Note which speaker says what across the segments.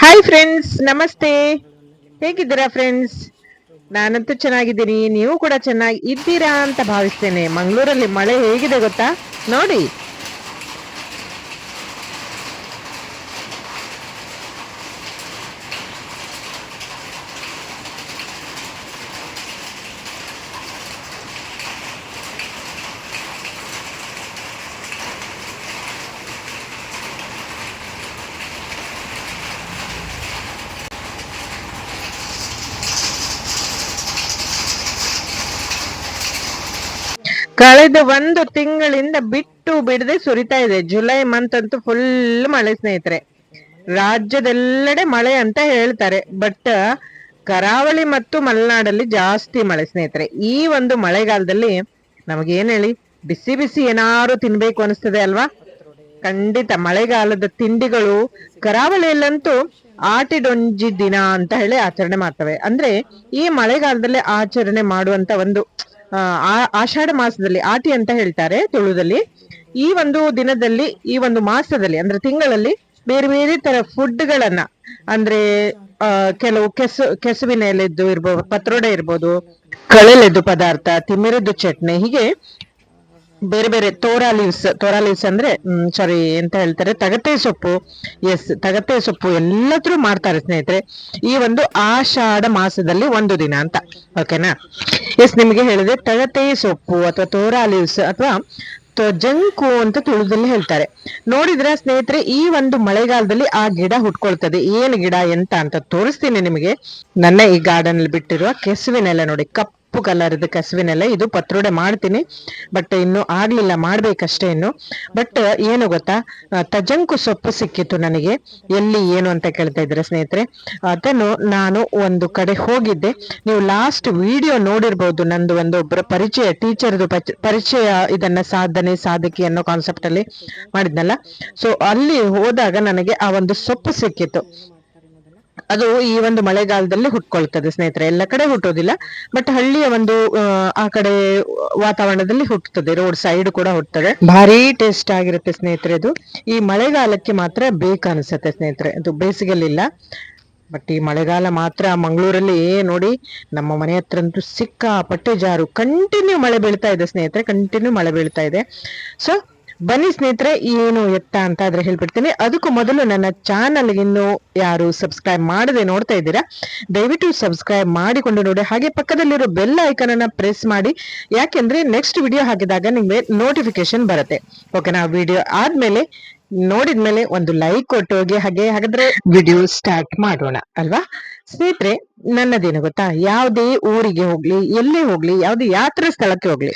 Speaker 1: Hi friends ನಮಸ್ತೆ. ಹೇಗಿದ್ದೀರಾ friends ನಾನಂತೂ ಚೆನ್ನಾಗಿದ್ದೀನಿ. ನೀವು ಕೂಡ ಚೆನ್ನಾಗಿ ಇದ್ದೀರಾ ಅಂತ ಭಾವಿಸ್ತೇನೆ. ಮಂಗಳೂರಲ್ಲಿ ಮಳೆ ಹೇಗಿದೆ ಗೊತ್ತಾ? ನೋಡಿ. ಕಳೆದ ಒಂದು ತಿಂಗಳಿಂದ ಬಿಟ್ಟು ಬಿಡದೆ ಸುರಿತಾ ಇದೆ. ಜುಲೈ ಮಂತ್ ಅಂತೂ ಫುಲ್ ಮಳೆ ಸ್ನೇಹಿತರೆ. ರಾಜ್ಯದೆಲ್ಲೆಡೆ ಮಳೆ ಅಂತ ಹೇಳ್ತಾರೆ. ಬಟ್ ಕರಾವಳಿ ಮತ್ತು ಮಲೆನಾಡಲ್ಲಿ ಜಾಸ್ತಿ ಮಳೆ ಸ್ನೇಹಿತರೆ. ಈ ಒಂದು ಮಳೆಗಾಲದಲ್ಲಿ ನಮಗೆ ಏನ್ ಹೇಳಿ? ಬಿಸಿ ಬಿಸಿ ಏನಾರು ತಿನ್ಬೇಕು ಅನಿಸ್ತದೆ ಅಲ್ವಾ? ಖಂಡಿತ ಮಳೆಗಾಲದ ತಿಂಡಿಗಳು ಕರಾವಳಿಯಲ್ಲಂತೂ ಆಟಿಡೊಂಜಿ ದಿನ ಅಂತ ಹೇಳಿ ಆಚರಣೆ ಮಾಡ್ತವೆ. ಅಂದ್ರೆ ಈ ಮಳೆಗಾಲದಲ್ಲಿ ಆಚರಣೆ ಮಾಡುವಂತ ಒಂದು ಆಷಾಢ ಮಾಸದಲ್ಲಿ, ಆಟಿ ಅಂತ ಹೇಳ್ತಾರೆ ತುಳುದಲ್ಲಿ. ಈ ಒಂದು ದಿನದಲ್ಲಿ, ಈ ಒಂದು ಮಾಸದಲ್ಲಿ, ಅಂದ್ರೆ ತಿಂಗಳಲ್ಲಿ ಬೇರೆ ಬೇರೆ ತರ ಫುಡ್ ಗಳನ್ನ ಅಂದ್ರೆ ಕೆಲವು ಕೆಸು, ಕೆಸುವಿನ ಎಲೆದ್ದು ಇರ್ಬೋದು, ಪತ್ರೋಡೆ ಇರ್ಬೋದು, ಕಳೆಲೆದ್ದು ಪದಾರ್ಥ ತಿಮ್ಮಿರದ್ದು ಚಟ್ನಿ, ಹೀಗೆ ಬೇರೆ ಬೇರೆ ತೋರಾ ಲೀವ್ಸ್ ತೋರಾ ಲೀವ್ಸ್ ಅಂದ್ರೆ ಸಾರಿ ಎಂತ ಹೇಳ್ತಾರೆ ತಗತೆ ಸೊಪ್ಪು ಎಸ್ ತಗತೆ ಸೊಪ್ಪು ಎಲ್ಲದ್ರೂ ಮಾಡ್ತಾರೆ ಸ್ನೇಹಿತರೆ. ಈ ಒಂದು ಆಷಾಢ ಮಾಸದಲ್ಲಿ ಒಂದು ದಿನ ಅಂತ ಓಕೆನಾ ಎಸ್, ನಿಮಗೆ ಹೇಳಿದ್ರೆ ತಗತೆ ಸೊಪ್ಪು ಅಥವಾ ತೋರಾ ಲೀವ್ಸ್ ಅಥವಾ ಜಂಕು ಅಂತ ತುಳುದಲ್ಲಿ ಹೇಳ್ತಾರೆ. ನೋಡಿದ್ರೆ ಸ್ನೇಹಿತರೆ, ಈ ಒಂದು ಮಳೆಗಾಲದಲ್ಲಿ ಆ ಗಿಡ ಹುಟ್ಕೊಳ್ತದೆ. ಏನ್ ಗಿಡ ಎಂತ ಅಂತ ತೋರಿಸ್ತೀನಿ ನಿಮಗೆ. ನನ್ನ ಈ ಗಾರ್ಡನ್ ಅಲ್ಲಿ ಬಿಟ್ಟಿರುವ ಕೆಸುವಿನೆಲ್ಲ ನೋಡಿ ಕಪ್ ಕಪ್ಪು ಕಲರ್ದ ಕಸುವಿನೆಲ್ಲ ಇದು ಪತ್ರೋಡೆ ಮಾಡ್ತೀನಿ. ಬಟ್ ಇನ್ನು ಆಗ್ಲಿಲ್ಲ, ಮಾಡ್ಬೇಕಷ್ಟೇ ಇನ್ನು. ಬಟ್ ಏನು ಗೊತ್ತಾ? ತಜಂಕು ಸೊಪ್ಪು ಸಿಕ್ಕಿತ್ತು ನನಗೆ. ಎಲ್ಲಿ, ಏನು ಅಂತ ಕೇಳ್ತಾ ಇದ್ರೆ ಸ್ನೇಹಿತರೆ? ಅದನ್ನು ನಾನು ಒಂದು ಕಡೆ ಹೋಗಿದ್ದೆ. ನೀವು ಲಾಸ್ಟ್ ವಿಡಿಯೋ ನೋಡಿರ್ಬೋದು ನಂದು ಒಂದು ಒಬ್ಬರ ಪರಿಚಯ ಟೀಚರ್ದು ಪರಿಚಯ ಇದನ್ನ ಸಾಧನೆ, ಸಾಧಕಿ ಅನ್ನೋ ಕಾನ್ಸೆಪ್ಟ್ ಅಲ್ಲಿ ಮಾಡಿದ್ನಲ್ಲ. ಸೊ ಅಲ್ಲಿ ಹೋದಾಗ ನನಗೆ ಆ ಒಂದು ಸೊಪ್ಪು ಸಿಕ್ಕಿತ್ತು. ಅದು ಈ ಒಂದು ಮಳೆಗಾಲದಲ್ಲಿ ಹುಟ್ಕೊಳ್ತದೆ ಸ್ನೇಹಿತರೆ. ಎಲ್ಲ ಕಡೆ ಹುಟ್ಟೋದಿಲ್ಲ ಬಟ್ ಹಳ್ಳಿಯ ಒಂದು, ಆ ಕಡೆ ವಾತಾವರಣದಲ್ಲಿ ಹುಟ್ಟುತ್ತದೆ ರೋಡ್ ಸೈಡ್ ಕೂಡ ಹುಟ್ಟುತ್ತದೆ ಭಾರಿ ಟೇಸ್ಟ್ ಆಗಿರುತ್ತೆ ಸ್ನೇಹಿತರೆ ಇದು. ಈ ಮಳೆಗಾಲಕ್ಕೆ ಮಾತ್ರ ಬೇಕನ್ಸುತ್ತೆ ಸ್ನೇಹಿತರೆ. ಅದು ಬೇಸಿಗೆಲಿಲ್ಲ ಬಟ್ ಈ ಮಳೆಗಾಲ ಮಾತ್ರ ಮಂಗಳೂರಲ್ಲಿ ನೋಡಿ, ನಮ್ಮ ಮನೆ ಹತ್ರ ಅಂತೂ ಸಿಕ್ಕಾಪಟ್ಟೆ ಜಾರು. ಕಂಟಿನ್ಯೂ ಮಳೆ ಬೀಳ್ತಾ ಇದೆ ಸ್ನೇಹಿತರೆ ಕಂಟಿನ್ಯೂ ಮಳೆ ಬೀಳ್ತಾ ಇದೆ. ಸೊ ಬನ್ನಿ ಸ್ನೇಹಿತರೆ, ಏನು ಎತ್ತ ಅಂತ ಆದ್ರೆ ಹೇಳ್ಬಿಡ್ತೀನಿ. ಅದಕ್ಕೂ ಮೊದಲು ನನ್ನ ಚಾನಲ್ ಇನ್ನು ಯಾರು ಸಬ್ಸ್ಕ್ರೈಬ್ ಮಾಡದೆ ನೋಡ್ತಾ ಇದ್ದೀರಾ, ದಯವಿಟ್ಟು ಸಬ್ಸ್ಕ್ರೈಬ್ ಮಾಡಿಕೊಂಡು ನೋಡಿ. ಹಾಗೆ ಪಕ್ಕದಲ್ಲಿರೋ ಬೆಲ್ ಐಕನ್ ಅನ್ನ ಪ್ರೆಸ್ ಮಾಡಿ. ಯಾಕೆಂದ್ರೆ ನೆಕ್ಸ್ಟ್ ವಿಡಿಯೋ ಹಾಕಿದಾಗ ನಿಮ್ಗೆ ನೋಟಿಫಿಕೇಶನ್ ಬರುತ್ತೆ. ಓಕೆನಾ ವಿಡಿಯೋ ಆದ್ಮೇಲೆ ನೋಡಿದ್ಮೇಲೆ ಒಂದು ಲೈಕ್ ಕೊಟ್ಟು ಹೋಗಿ ಹಾಗೆ ಹಾಗಾದ್ರೆ ವಿಡಿಯೋ ಸ್ಟಾರ್ಟ್ ಮಾಡೋಣ, ಅಲ್ವಾ? ಸ್ನೇಹಿತರೆ, ನನ್ನದೇನು ಗೊತ್ತಾ? ಯಾವುದೇ ಊರಿಗೆ ಹೋಗ್ಲಿ, ಎಲ್ಲೇ ಹೋಗ್ಲಿ, ಯಾವುದೇ ಯಾತ್ರಾ ಸ್ಥಳಕ್ಕೆ ಹೋಗ್ಲಿ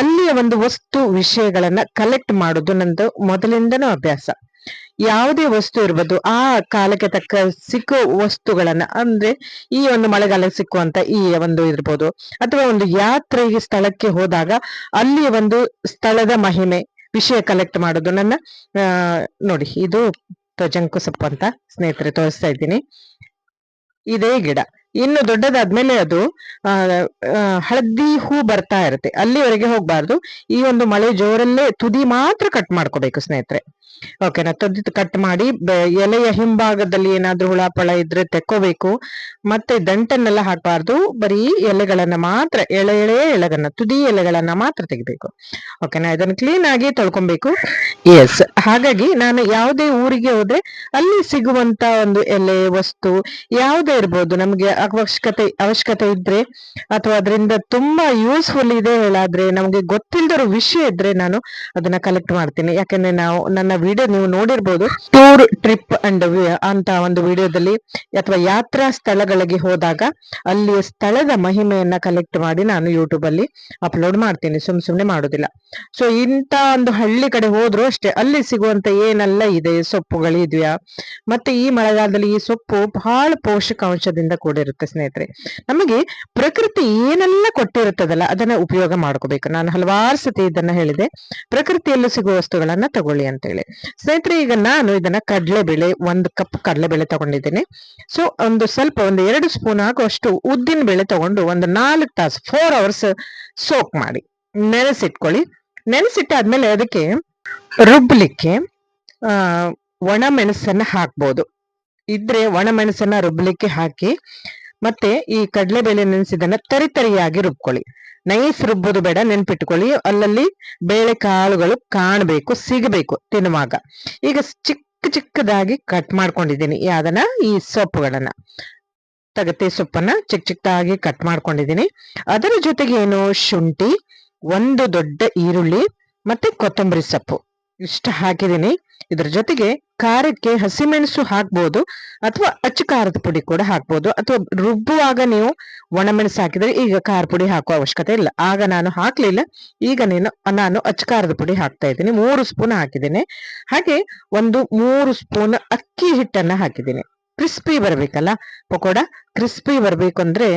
Speaker 1: ಅಲ್ಲಿಯ ಒಂದು ವಸ್ತು ವಿಷಯಗಳನ್ನ ಕಲೆಕ್ಟ್ ಮಾಡೋದು ನಂದು ಮೊದಲಿಂದನೂ ಅಭ್ಯಾಸ. ಯಾವುದೇ ವಸ್ತು ಇರ್ಬೋದು, ಆ ಕಾಲಕ್ಕೆ ತಕ್ಕ ಸಿಕ್ಕೋ ವಸ್ತುಗಳನ್ನ, ಅಂದ್ರೆ ಈ ಒಂದು ಮಳೆಗಾಲಕ್ಕೆ ಸಿಕ್ಕುವಂತ ಈ ಒಂದು ಇರ್ಬೋದು, ಅಥವಾ ಒಂದು ಯಾತ್ರೆಗೆ ಸ್ಥಳಕ್ಕೆ ಹೋದಾಗ ಅಲ್ಲಿಯ ಒಂದು ಸ್ಥಳದ ಮಹಿಮೆ ವಿಷಯ ಕಲೆಕ್ಟ್ ಮಾಡೋದು ನನ್ನ ನೋಡಿ, ಇದು ಜಂಕು ಸೊಪ್ಪು ಅಂತ ಸ್ನೇಹಿತರೆ ತೋರಿಸ್ತಾ ಇದ್ದೀನಿ. ಇದೇ ಗಿಡ. ಇನ್ನು ದೊಡ್ಡದಾದ್ಮೇಲೆ ಅದು ಹಳದಿ ಹೂ ಬರ್ತಾ ಇರುತ್ತೆ. ಅಲ್ಲಿವರೆಗೆ ಹೋಗ್ಬಾರ್ದು. ಈ ಒಂದು ಮಳೆ ಜೋರಲ್ಲೇ ತುದಿ ಮಾತ್ರ ಕಟ್ ಮಾಡ್ಕೋಬೇಕು ಸ್ನೇಹಿತರೆ. ಓಕೆನಾ ತೆಗೆದು ಕಟ್ ಮಾಡಿ ಎಲೆಯ ಹಿಂಭಾಗದಲ್ಲಿ ಏನಾದ್ರೂ ಹುಳಾಪಳ ಇದ್ರೆ ತೆಕ್ಕೋಬೇಕು. ಮತ್ತೆ ದಂಟನ್ನೆಲ್ಲ ಹಾಕಬಾರ್ದು. ಬರೀ ಎಲೆಗಳನ್ನ ಮಾತ್ರ ಎಳೆ ಎಳೆ ಎಳೆಗಳನ್ನ ತುದಿ ಎಲೆಗಳನ್ನ ಮಾತ್ರ ತೆಗಿಬೇಕು. ಓಕೆನಾ ಇದನ್ನ ಕ್ಲೀನ್ ಆಗಿ ತೊಳ್ಕೊಬೇಕು. ಎಸ್ ಹಾಗಾಗಿ ನಾನು ಯಾವುದೇ ಊರಿಗೆ ಹೋದ್ರೆ ಅಲ್ಲಿ ಸಿಗುವಂತ ಒಂದು ಎಲೆ ವಸ್ತು ಯಾವುದೇ ಇರ್ಬೋದು. ನಮ್ಗೆ ಅವಶ್ಯಕತೆ ಅವಶ್ಯಕತೆ ಇದ್ರೆ ಅಥವಾ ಅದರಿಂದ ತುಂಬಾ ಯೂಸ್ಫುಲ್ ಇದೆ ಹೇಳಾದ್ರೆ ನಮ್ಗೆ ಗೊತ್ತಿಲ್ಲದಿರೋ ವಿಷಯ ಇದ್ರೆ ನಾನು ಅದನ್ನ ಕಲೆಕ್ಟ್ ಮಾಡ್ತೀನಿ. ಯಾಕಂದ್ರೆ ನಾವು ನನ್ನ ವಿಡಿಯೋ ನೀವು ನೋಡಿರ್ಬೋದು ಟೂರ್ ಟ್ರಿಪ್ ಅಂಡ್ ಅಂತ ಒಂದು ವಿಡಿಯೋದಲ್ಲಿ ಅಥವಾ ಯಾತ್ರಾ ಸ್ಥಳಗಳಿಗೆ ಹೋದಾಗ ಅಲ್ಲಿಯ ಸ್ಥಳದ ಮಹಿಮೆಯನ್ನ ಕಲೆಕ್ಟ್ ಮಾಡಿ ನಾನು ಯೂಟ್ಯೂಬ್ ಅಲ್ಲಿ ಅಪ್ಲೋಡ್ ಮಾಡ್ತೀನಿ. ಸುಮ್ ಸುಮ್ನೆ ಮಾಡೋದಿಲ್ಲ. ಸೊ ಇಂತ ಒಂದು ಹಳ್ಳಿ ಕಡೆ ಹೋದ್ರು ಅಷ್ಟೇ, ಅಲ್ಲಿ ಸಿಗುವಂತ ಏನೆಲ್ಲ ಇದೆ? ಸೊಪ್ಪುಗಳಿದ್ಯಾ ಮತ್ತೆ ಈ ಮಳೆಗಾಲದಲ್ಲಿ ಈ ಸೊಪ್ಪು ಬಹಳ ಪೋಷಕಾಂಶದಿಂದ ಕೂಡಿರುತ್ತೆ ಸ್ನೇಹಿತರೆ. ನಮಗೆ ಪ್ರಕೃತಿ ಏನೆಲ್ಲ ಕೊಟ್ಟಿರುತ್ತದಲ್ಲ, ಅದನ್ನ ಉಪಯೋಗ ಮಾಡ್ಕೋಬೇಕು. ನಾನು ಹಲವಾರು ಸತಿ ಇದನ್ನ ಹೇಳಿದೆ. ಪ್ರಕೃತಿಯಲ್ಲೂ ಸಿಗುವ ವಸ್ತುಗಳನ್ನ ತಗೊಳ್ಳಿ ಅಂತ ಹೇಳಿ ಸ್ನೇಹಿತರೆ, ಈಗ ನಾನು ಇದನ್ನ ಕಡಲೆಬೇಳೆ, ಒಂದು ಕಪ್ ಕಡಲೆಬೇಳೆ ತಗೊಂಡಿದ್ದೀನಿ. ಸೊ ಒಂದು ಸ್ವಲ್ಪ ಒಂದು ಎರಡು ಸ್ಪೂನ್ ಆಗುವಷ್ಟು ಉದ್ದಿನ ಬೇಳೆ ತಗೊಂಡು ಒಂದು ನಾಲ್ಕು ತಾಸು ಫೋರ್ ಅವರ್ಸ್ ಸೋಕ್ ಮಾಡಿ, ನೆನೆಸಿಟ್ಕೊಳ್ಳಿ. ನೆನೆಸಿಟ್ಟಾದ್ಮೇಲೆ ಅದಕ್ಕೆ ರುಬ್ಲಿಕ್ಕೆ ಒಣ ಮೆಣಸನ್ನ ಹಾಕ್ಬೋದು. ಇದ್ರೆ ಒಣಮೆಣಸನ್ನ ರುಬ್ಲಿಕ್ಕೆ ಹಾಕಿ, ಮತ್ತೆ ಈ ಕಡಲೆಬೇಳೆ ನೆನೆಸಿದನ್ನ ತರಿತರಿಯಾಗಿ ರುಬ್ಕೊಳ್ಳಿ. ನೈಸ್ ರುಬ್ಬೋದು ಬೇಡ, ನೆನ್ಪಿಟ್ಕೊಳ್ಳಿ. ಅಲ್ಲಲ್ಲಿ ಬೇಳೆ ಕಾಳುಗಳು ಕಾಣಬೇಕು, ಸಿಗಬೇಕು ತಿನ್ನುವಾಗ. ಈಗ ಚಿಕ್ಕ ಚಿಕ್ಕದಾಗಿ ಕಟ್ ಮಾಡ್ಕೊಂಡಿದ್ದೀನಿ. ಯಾವ್ದನ್ನ ಈ ಸೊಪ್ಪುಗಳನ್ನ. ತಗತೆ ಸೊಪ್ಪನ್ನ ಚಿಕ್ಕ ಚಿಕ್ಕದಾಗಿ ಕಟ್ ಮಾಡ್ಕೊಂಡಿದ್ದೀನಿ. ಅದರ ಜೊತೆಗೆ ಏನು ಶುಂಠಿ, ಒಂದು ದೊಡ್ಡ ಈರುಳ್ಳಿ, ಮತ್ತೆ ಕೊತ್ತಂಬರಿ ಸೊಪ್ಪು. ಇಷ್ಟ ಹಾಕಿದ್ದೀನಿ ಇದ್ರ ಜೊತೆಗೆ ಖಾರಕ್ಕೆ ಹಸಿಮೆಣಸು ಹಾಕ್ಬೋದು ಅಥವಾ ಅಚ್ಚು ಖಾರದ ಪುಡಿ ಕೂಡ ಹಾಕ್ಬೋದು. ಅಥವಾ ರುಬ್ಬುವಾಗ ನೀವು ಒಣಮೆಣಸು ಹಾಕಿದ್ರೆ ಈಗ ಖಾರ ಪುಡಿ ಹಾಕುವ ಅವಶ್ಯಕತೆ ಇಲ್ಲ. ಆಗ ನಾನು ಹಾಕ್ಲಿಲ್ಲ. ಈಗ ನೀನು, ನಾನು ಅಚ್ಚು ಖಾರದ ಪುಡಿ ಹಾಕ್ತಾ ಇದ್ದೀನಿ. ಮೂರು ಸ್ಪೂನ್ ಹಾಕಿದ್ದೀನಿ. ಹಾಗೆ ಒಂದು ಮೂರು ಸ್ಪೂನ್ ಅಕ್ಕಿ ಹಿಟ್ಟನ್ನ ಹಾಕಿದ್ದೀನಿ. ಕ್ರಿಸ್ಪಿ ಬರ್ಬೇಕಲ್ಲ? ಪಕೋಡ ಕ್ರಿಸ್ಪಿ ಬರಬೇಕು ಅಂದ್ರೆ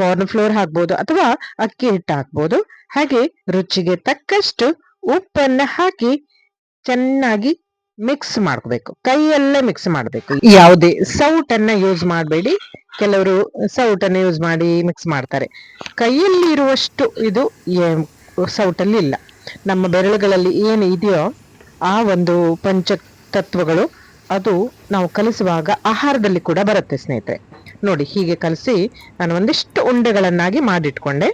Speaker 1: ಕಾರ್ನ್ ಫ್ಲೋರ್ ಹಾಕ್ಬೋದು ಅಥವಾ ಅಕ್ಕಿ ಹಿಟ್ಟು ಹಾಕ್ಬೋದು. ಹಾಗೆ ರುಚಿಗೆ ತಕ್ಕಷ್ಟು ಉಪ್ಪನ್ನ ಹಾಕಿ ಚೆನ್ನಾಗಿ ಮಿಕ್ಸ್ ಮಾಡ್ಕೋಬೇಕು. ಕೈಯಲ್ಲೇ ಮಿಕ್ಸ್ ಮಾಡಬೇಕು. ಯಾವುದೇ ಸೌಟನ್ನ ಯೂಸ್ ಮಾಡಬೇಡಿ. ಕೆಲವರು ಸೌಟನ್ನ ಯೂಸ್ ಮಾಡಿ ಮಿಕ್ಸ್ ಮಾಡ್ತಾರೆ. ಕೈಯಲ್ಲಿ ಇರುವಷ್ಟು ಇದು ಸೌಟಲ್ಲಿ ಇಲ್ಲ. ನಮ್ಮ ಬೆರಳುಗಳಲ್ಲಿ ಏನು ಇದೆಯೋ ಆ ಒಂದು ಪಂಚ ತತ್ವಗಳು ಅದು ನಾವು ಕಲಿಸುವಾಗ ಆಹಾರದಲ್ಲಿ ಕೂಡ ಬರುತ್ತೆ ಸ್ನೇಹಿತರೆ. ನೋಡಿ, ಹೀಗೆ ಕಲಸಿ ನಾನು ಒಂದಿಷ್ಟು ಉಂಡೆಗಳನ್ನಾಗಿ ಮಾಡಿಟ್ಕೊಂಡೆ.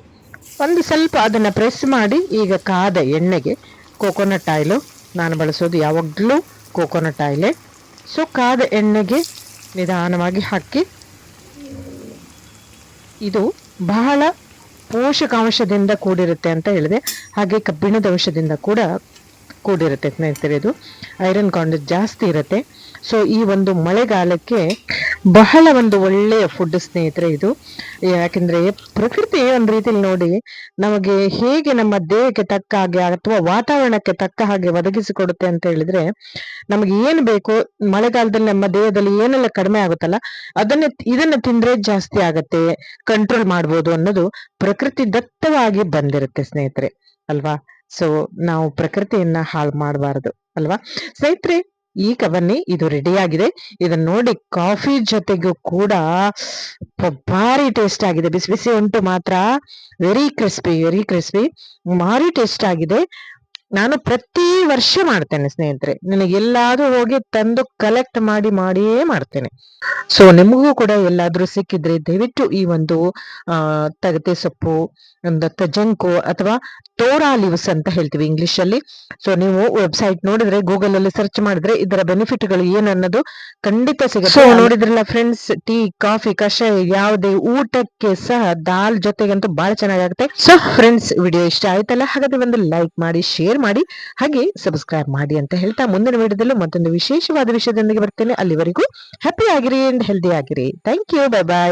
Speaker 1: ಒಂದು ಸ್ವಲ್ಪ ಅದನ್ನ ಪ್ರೆಸ್ ಮಾಡಿ, ಈಗ ಕಾದ ಎಣ್ಣೆಗೆ ಕೋಕೋನಟ್ ಆಯಿಲು ನಾನು ಬಳಸೋದು ಯಾವಾಗಲೂ ಕೋಕೋನಟ್ ಆಯಿಲೆ ಸೊ ಕಾದ ಎಣ್ಣೆಗೆ ನಿಧಾನವಾಗಿ ಹಾಕಿ. ಇದು ಬಹಳ ಪೋಷಕಾಂಶದಿಂದ ಕೂಡಿರುತ್ತೆ ಅಂತ ಹೇಳಿದೆ. ಹಾಗೆ ಕಬ್ಬಿಣದ ಅಂಶದಿಂದ ಕೂಡ ಕೂಡಿರುತ್ತೆ ಸ್ನೇಹಿತರೆ ಇದು. ಐರನ್ ಕಾಂಟೆಂಟ್ ಜಾಸ್ತಿ ಇರುತ್ತೆ. ಸೊ ಈ ಒಂದು ಮಳೆಗಾಲಕ್ಕೆ ಬಹಳ ಒಂದು ಒಳ್ಳೆಯ ಫುಡ್ ಸ್ನೇಹಿತರೆ ಇದು. ಯಾಕೆಂದ್ರೆ ಪ್ರಕೃತಿ ಒಂದ್ ರೀತಿಯಲ್ಲಿ ನೋಡಿ ನಮಗೆ ಹೇಗೆ ನಮ್ಮ ದೇಹಕ್ಕೆ ತಕ್ಕ ಹಾಗೆ ಅಥವಾ ವಾತಾವರಣಕ್ಕೆ ತಕ್ಕ ಹಾಗೆ ಒದಗಿಸಿಕೊಡುತ್ತೆ ಅಂತ ಹೇಳಿದ್ರೆ ನಮಗೆ ಏನು ಬೇಕು ಮಳೆಗಾಲದಲ್ಲಿ ನಮ್ಮ ದೇಹದಲ್ಲಿ ಏನೆಲ್ಲ ಕಡಿಮೆ ಆಗುತ್ತಲ್ಲ ಅದನ್ನ ಇದನ್ನ ತಿಂದ್ರೆ ಜಾಸ್ತಿ ಆಗತ್ತೆ ಕಂಟ್ರೋಲ್ ಮಾಡ್ಬೋದು ಅನ್ನೋದು ಪ್ರಕೃತಿ ದತ್ತವಾಗಿ ಬಂದಿರುತ್ತೆ ಸ್ನೇಹಿತರೆ. ಅಲ್ವಾ? ಸೊ ನಾವು ಪ್ರಕೃತಿಯನ್ನ ಹಾಳು ಮಾಡಬಾರದು. ಅಲ್ವಾ? ಸ್ನೇಹಿತರೆ ಈಗ ಬನ್ನಿ ಇದು ರೆಡಿ ಆಗಿದೆ. ಇದನ್ನ ನೋಡಿ ಕಾಫಿ ಜೊತೆಗೂ ಕೂಡ ಭಾರಿ ಟೇಸ್ಟ್ ಆಗಿದೆ. ಬಿಸಿ ಬಿಸಿ ಉಂಟು ಮಾತ್ರ. ವೆರಿ ಕ್ರಿಸ್ಪಿ ವೆರಿ ಕ್ರಿಸ್ಪಿ ಭಾರಿ ಟೇಸ್ಟ್ ಆಗಿದೆ. ನಾನು ಪ್ರತಿ ವರ್ಷ ಮಾಡ್ತೇನೆ ಸ್ನೇಹಿತರೆ. ನನಗೆ ಎಲ್ಲಾದ್ರೂ ಹೋಗಿ ತಂದು ಕಲೆಕ್ಟ್ ಮಾಡಿ ಮಾಡಿಯೇ ಮಾಡ್ತೇನೆ. ಸೊ ನಿಮಗೂ ಕೂಡ ಎಲ್ಲಾದ್ರೂ ಸಿಕ್ಕಿದ್ರೆ ದಯವಿಟ್ಟು ಈ ಒಂದು ಆ ತಗತೆ ಸೊಪ್ಪು ದತ್ತ ತಜಂಕು ಅಥವಾ ತೋರಾ ಲಿವ್ಸ್ ಅಂತ ಹೇಳ್ತೀವಿ ಇಂಗ್ಲಿಷ್ ಅಲ್ಲಿ. ಸೊ ನೀವು ವೆಬ್ಸೈಟ್ ನೋಡಿದ್ರೆ ಗೂಗಲ್ ಅಲ್ಲಿ ಸರ್ಚ್ ಮಾಡಿದ್ರೆ ಇದರ ಬೆನಿಫಿಟ್ಗಳು ಏನನ್ನೋದು ಖಂಡಿತ ಸಿಗುತ್ತೆ. ಸೊ ನೋಡಿದ್ರಲ್ಲ ಫ್ರೆಂಡ್ಸ್ ಟೀ ಕಾಫಿ ಕಷಾಯ ಯಾವುದೇ ಊಟಕ್ಕೆ ಸಹ ದಾಲ್ ಜೊತೆಗಂತೂ ಬಹಳ ಚೆನ್ನಾಗುತ್ತೆ ಸೊ ಫ್ರೆಂಡ್ಸ್ ವಿಡಿಯೋ ಇಷ್ಟ ಆಯ್ತಲ್ಲ? ಹಾಗಾದ್ರೆ ಒಂದು ಲೈಕ್ ಮಾಡಿ ಶೇರ್ ಮಾಡಿ, ಹಾಗೆ ಸಬ್ಸ್ಕ್ರೈಬ್ ಮಾಡಿ ಅಂತ ಹೇಳ್ತಾ ಮುಂದಿನ ವಿಡಿಯೋದಲ್ಲೂ ಮತ್ತೊಂದು ವಿಶೇಷವಾದ ವಿಷಯದೊಂದಿಗೆ ಬರ್ತೇನೆ. ಅಲ್ಲಿವರೆಗೂ ಹ್ಯಾಪಿ ಆಗಿರಿ ಅಂಡ್ ಹೆಲ್ದಿ ಆಗಿರಿ. Thank you bye bye